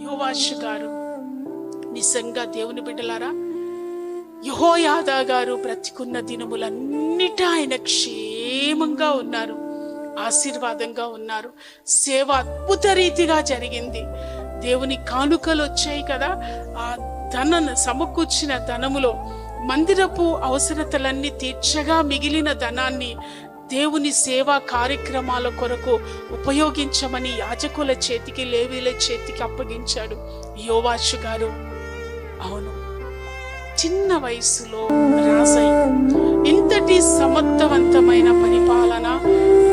యోవాషు గారు నిజంగా దేవుని బిడ్డలారా యహోయాదా గారు బ్రతికున్న దినములన్నిట ఆయన క్షేమంగా ఉన్నారు ఆశీర్వాదంగా ఉన్నారు. సేవ అద్భుత రీతిగా జరిగింది. దేవుని కానుకలు వచ్చాయి కదా ఆ ధన సమకూర్చిన ధనములో మందిరపు అవసరతలన్నీ తీర్చగా మిగిలిన ధనాన్ని దేవుని సేవా కార్యక్రమాల కొరకు ఉపయోగించమని యాజకుల చేతికి లేవీల చేతికి అప్పగించాడు యోవాషు గారు. అవును చిన్న వయసులో రాజై ఇంతటి సమర్థవంతమైన పరిపాలన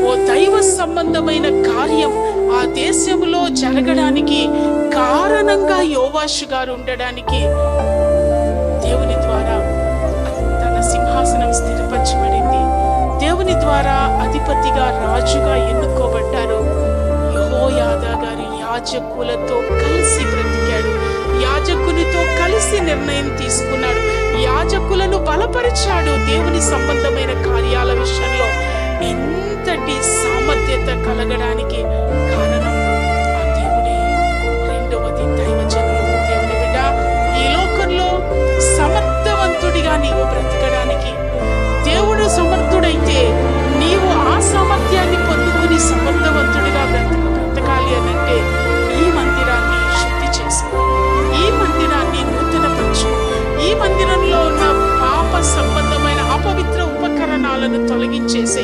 ఓ దైవ సంబంధమైన కార్యం ఆ దేశంలో జరగడానికి కారణంగా యోవాషు గారు ఉండడానికి ద్వారా అధిపతిగా రాజుగా ఎన్నుకోబడ్డారు యెహోయాదా గారి యాజకులతో కలిసి బ్రతికాడు. యాజకునితో కలిసి నిర్ణయం తీసుకున్నాడు. యాజకులను బలపరిచాడు దేవుని సంబంధమైన కార్యాల ఉపకరణాలను తొలగించేసి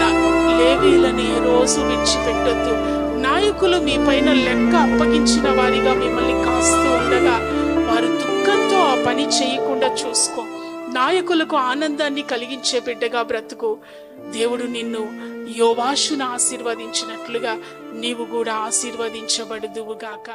నాకు లేవీలని రోజు విడిచిపెట్టొద్దు. నాయకులు మీ పైన లెక్క అప్పగించిన వారిగా మిమ్మల్ని కాస్తూ ఉండగా వారు దుఃఖంతో ఆ పని చేయకుండా చూసుకో. నాయకులకు ఆనందాన్ని కలిగించే బిడ్డగా బ్రతుకు. దేవుడు నిన్ను యోవాషును ఆశీర్వదించినట్లుగా నీవు కూడా ఆశీర్వదించబడుదువుగాక